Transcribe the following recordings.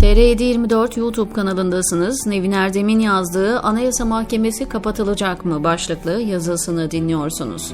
TR724 YouTube kanalındasınız. Nevin Erdem'in yazdığı Anayasa Mahkemesi kapatılacak mı başlıklı yazısını dinliyorsunuz.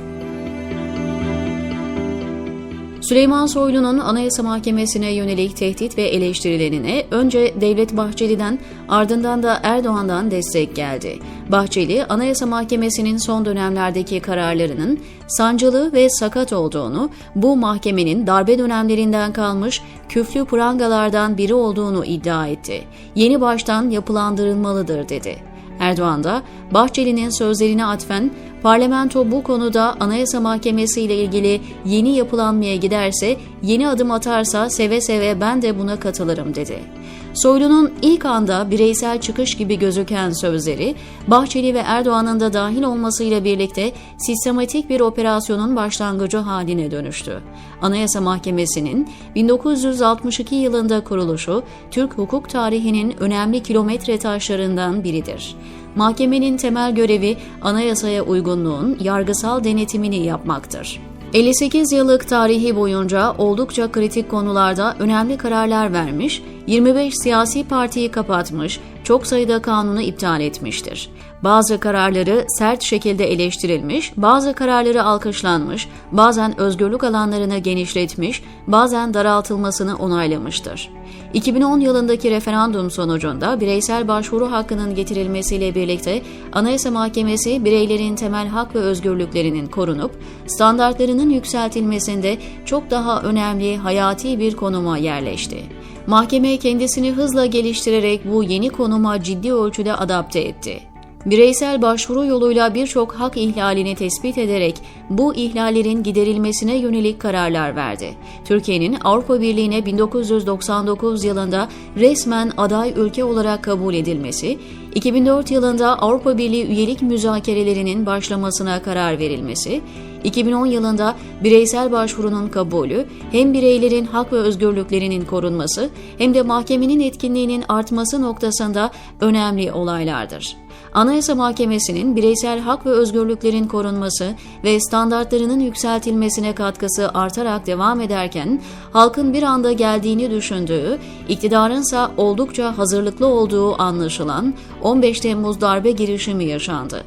Süleyman Soylu'nun Anayasa Mahkemesi'ne yönelik tehdit ve eleştirilerine önce Devlet Bahçeli'den ardından da Erdoğan'dan destek geldi. Bahçeli, Anayasa Mahkemesi'nin son dönemlerdeki kararlarının sancılı ve sakat olduğunu, bu mahkemenin darbe dönemlerinden kalmış küflü prangalardan biri olduğunu iddia etti. Yeni baştan yapılandırılmalıdır dedi. Erdoğan da Bahçeli'nin sözlerine atfen parlamento bu konuda Anayasa Mahkemesi ile ilgili yeni yapılanmaya giderse, yeni adım atarsa seve seve ben de buna katılırım dedi. Soylu'nun ilk anda bireysel çıkış gibi gözüken sözleri, Bahçeli ve Erdoğan'ın da dahil olmasıyla birlikte sistematik bir operasyonun başlangıcı haline dönüştü. Anayasa Mahkemesi'nin 1962 yılında kuruluşu, Türk hukuk tarihinin önemli kilometre taşlarından biridir. Mahkemenin temel görevi anayasaya uygunluğun yargısal denetimini yapmaktır. 58 yıllık tarihi boyunca oldukça kritik konularda önemli kararlar vermiş, 25 siyasi partiyi kapatmış, çok sayıda kanunu iptal etmiştir. Bazı kararları sert şekilde eleştirilmiş, bazı kararları alkışlanmış, bazen özgürlük alanlarını genişletmiş, bazen daraltılmasını onaylamıştır. 2010 yılındaki referandum sonucunda bireysel başvuru hakkının getirilmesiyle birlikte Anayasa Mahkemesi bireylerin temel hak ve özgürlüklerinin korunup standartlarının yükseltilmesinde çok daha önemli hayati bir konuma yerleşti. Mahkeme kendisini hızla geliştirerek bu yeni konuma ciddi ölçüde adapte etti bireysel başvuru yoluyla birçok hak ihlalini tespit ederek bu ihlallerin giderilmesine yönelik kararlar verdi. Türkiye'nin Avrupa Birliği'ne 1999 yılında resmen aday ülke olarak kabul edilmesi, 2004 yılında Avrupa Birliği üyelik müzakerelerinin başlamasına karar verilmesi, 2010 yılında bireysel başvurunun kabulü hem bireylerin hak ve özgürlüklerinin korunması hem de mahkemenin etkinliğinin artması noktasında önemli olaylardır. Anayasa Mahkemesi'nin bireysel hak ve özgürlüklerin korunması ve standartlarının yükseltilmesine katkısı artarak devam ederken, halkın bir anda geldiğini düşündüğü, iktidarınsa oldukça hazırlıklı olduğu anlaşılan 15 Temmuz darbe girişimi yaşandı.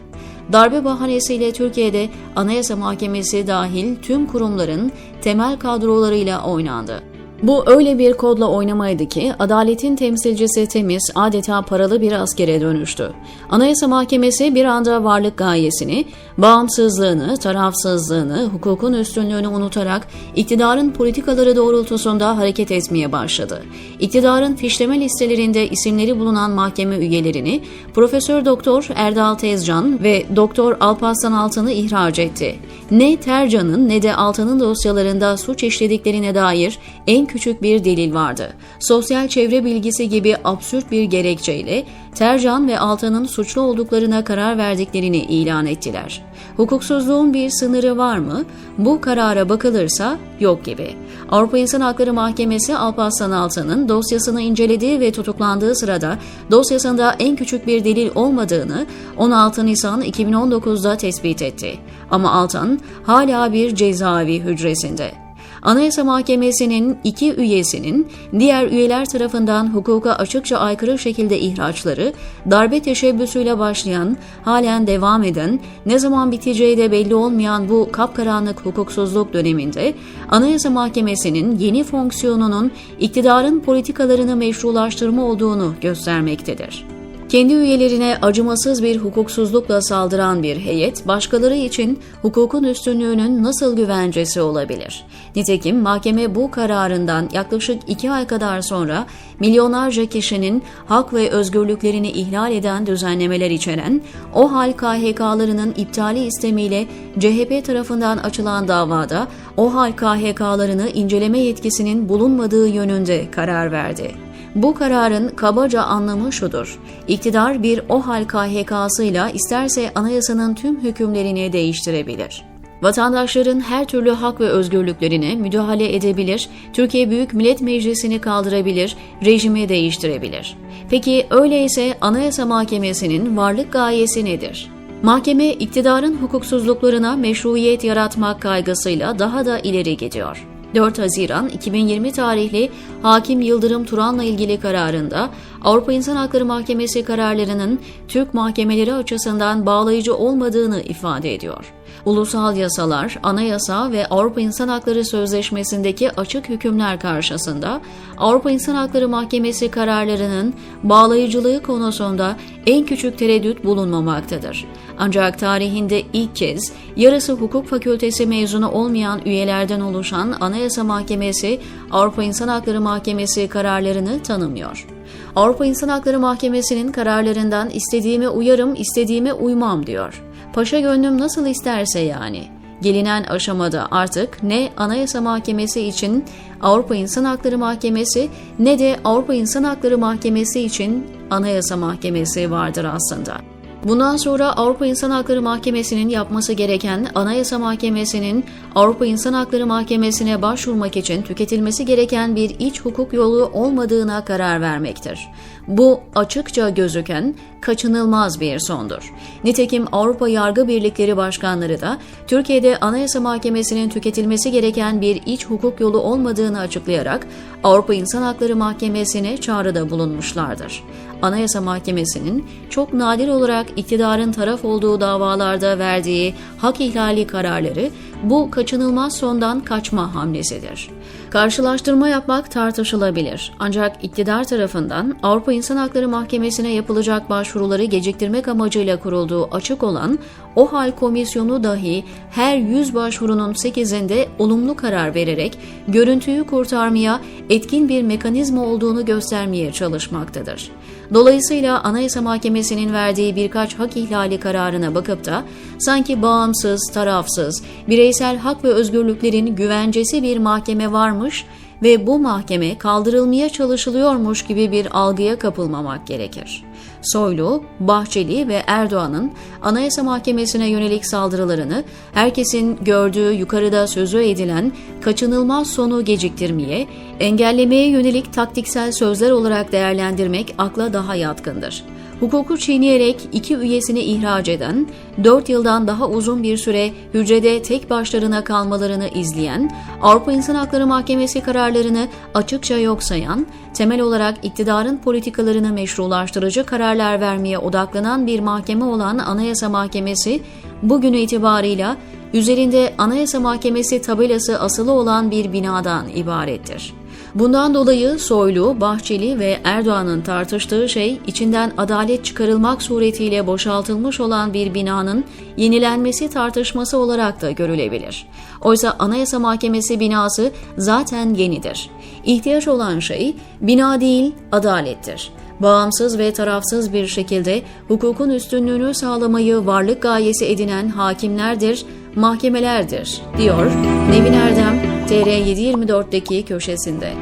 Darbe bahanesiyle Türkiye'de Anayasa Mahkemesi dahil tüm kurumların temel kadrolarıyla oynandı. Bu öyle bir kodla oynamaydı ki adaletin temsilcisi temiz adeta paralı bir askere dönüştü. Anayasa Mahkemesi bir anda varlık gayesini, bağımsızlığını, tarafsızlığını, hukukun üstünlüğünü unutarak iktidarın politikaları doğrultusunda hareket etmeye başladı. İktidarın fişleme listelerinde isimleri bulunan mahkeme üyelerini Profesör Doktor Erdal Tezcan ve Doktor Alparslan Altan'ı ihraç etti. Ne Tercan'ın ne de Altan'ın dosyalarında suç işlediklerine dair en küçük bir delil vardı. Sosyal çevre bilgisi gibi absürt bir gerekçeyle Tercan ve Altan'ın suçlu olduklarına karar verdiklerini ilan ettiler. Hukuksuzluğun bir sınırı var mı? Bu karara bakılırsa yok gibi. Avrupa İnsan Hakları Mahkemesi Alparslan Altan'ın dosyasını incelediği ve tutuklandığı sırada dosyasında en küçük bir delil olmadığını 16 Nisan 2019'da tespit etti. Ama Altan hala bir cezaevi hücresinde. Anayasa Mahkemesi'nin iki üyesinin diğer üyeler tarafından hukuka açıkça aykırı şekilde ihraçları, darbe teşebbüsüyle başlayan, halen devam eden, ne zaman biteceği de belli olmayan bu kapkaranlık hukuksuzluk döneminde Anayasa Mahkemesi'nin yeni fonksiyonunun iktidarın politikalarını meşrulaştırma olduğunu göstermektedir. Kendi üyelerine acımasız bir hukuksuzlukla saldıran bir heyet, başkaları için hukukun üstünlüğünün nasıl güvencesi olabilir? Nitekim mahkeme bu kararından yaklaşık iki ay kadar sonra milyonlarca kişinin hak ve özgürlüklerini ihlal eden düzenlemeler içeren o hal KHK'larının iptali istemiyle CHP tarafından açılan davada o hal KHK'larını inceleme yetkisinin bulunmadığı yönünde karar verdi. Bu kararın kabaca anlamı şudur. İktidar bir OHAL KHK'sıyla isterse anayasanın tüm hükümlerini değiştirebilir. Vatandaşların her türlü hak ve özgürlüklerine müdahale edebilir, Türkiye Büyük Millet Meclisi'ni kaldırabilir, rejimi değiştirebilir. Peki öyleyse Anayasa Mahkemesi'nin varlık gayesi nedir? Mahkeme iktidarın hukuksuzluklarına meşruiyet yaratmak kaygısıyla daha da ileri gidiyor. 4 Haziran 2020 tarihli Hakim Yıldırım Turan'la ilgili kararında Avrupa İnsan Hakları Mahkemesi kararlarının Türk mahkemeleri açısından bağlayıcı olmadığını ifade ediyor. Ulusal yasalar, anayasa ve Avrupa İnsan Hakları Sözleşmesi'ndeki açık hükümler karşısında Avrupa İnsan Hakları Mahkemesi kararlarının bağlayıcılığı konusunda en küçük tereddüt bulunmamaktadır. Ancak tarihinde ilk kez yarısı hukuk fakültesi mezunu olmayan üyelerden oluşan Anayasa Mahkemesi, Avrupa İnsan Hakları Mahkemesi kararlarını tanımıyor. Avrupa İnsan Hakları Mahkemesi'nin kararlarından istediğime uyarım, istediğime uymam diyor. Paşa gönlüm nasıl isterse yani. Gelinen aşamada artık ne Anayasa Mahkemesi için Avrupa İnsan Hakları Mahkemesi ne de Avrupa İnsan Hakları Mahkemesi için Anayasa Mahkemesi vardır aslında. Bundan sonra Avrupa İnsan Hakları Mahkemesi'nin yapması gereken Anayasa Mahkemesi'nin Avrupa İnsan Hakları Mahkemesi'ne başvurmak için tüketilmesi gereken bir iç hukuk yolu olmadığına karar vermektir. Bu açıkça gözüken kaçınılmaz bir sondur. Nitekim Avrupa Yargı Birlikleri Başkanları da Türkiye'de Anayasa Mahkemesi'nin tüketilmesi gereken bir iç hukuk yolu olmadığını açıklayarak Avrupa İnsan Hakları Mahkemesi'ne çağrıda bulunmuşlardır. Anayasa Mahkemesi'nin çok nadir olarak iktidarın taraf olduğu davalarda verdiği hak ihlali kararları bu kaçınılmaz sondan kaçma hamlesidir. Karşılaştırma yapmak tartışılabilir. Ancak iktidar tarafından Avrupa İnsan Hakları Mahkemesi'ne yapılacak başvuruları geciktirmek amacıyla kurulduğu açık olan OHAL komisyonu dahi her 100 başvurunun 8'inde olumlu karar vererek görüntüyü kurtarmaya etkin bir mekanizma olduğunu göstermeye çalışmaktadır. Dolayısıyla Anayasa Mahkemesi'nin verdiği birkaç hak ihlali kararına bakıp da sanki bağımsız, tarafsız, bireysel hak ve özgürlüklerin güvencesi bir mahkeme varmış ve bu mahkeme kaldırılmaya çalışılıyormuş gibi bir algıya kapılmamak gerekir. Soylu, Bahçeli ve Erdoğan'ın Anayasa Mahkemesi'ne yönelik saldırılarını herkesin gördüğü yukarıda sözü edilen kaçınılmaz sonu geciktirmeye, engellemeye yönelik taktiksel sözler olarak değerlendirmek akla daha yatkındır hukuku çiğneyerek iki üyesini ihraç eden, 4 yıldan daha uzun bir süre hücrede tek başlarına kalmalarını izleyen, Avrupa İnsan Hakları Mahkemesi kararlarını açıkça yok sayan, temel olarak iktidarın politikalarını meşrulaştırıcı kararlar vermeye odaklanan bir mahkeme olan Anayasa Mahkemesi, bugün itibarıyla üzerinde Anayasa Mahkemesi tabelası asılı olan bir binadan ibarettir. Bundan dolayı Soylu, Bahçeli ve Erdoğan'ın tartıştığı şey içinden adalet çıkarılmak suretiyle boşaltılmış olan bir binanın yenilenmesi tartışması olarak da görülebilir. Oysa Anayasa Mahkemesi binası zaten yenidir. İhtiyaç olan şey bina değil adalettir bağımsız ve tarafsız bir şekilde hukukun üstünlüğünü sağlamayı varlık gayesi edinen hakimlerdir, mahkemelerdir, diyor Nevin Erdem TR724'deki köşesinde.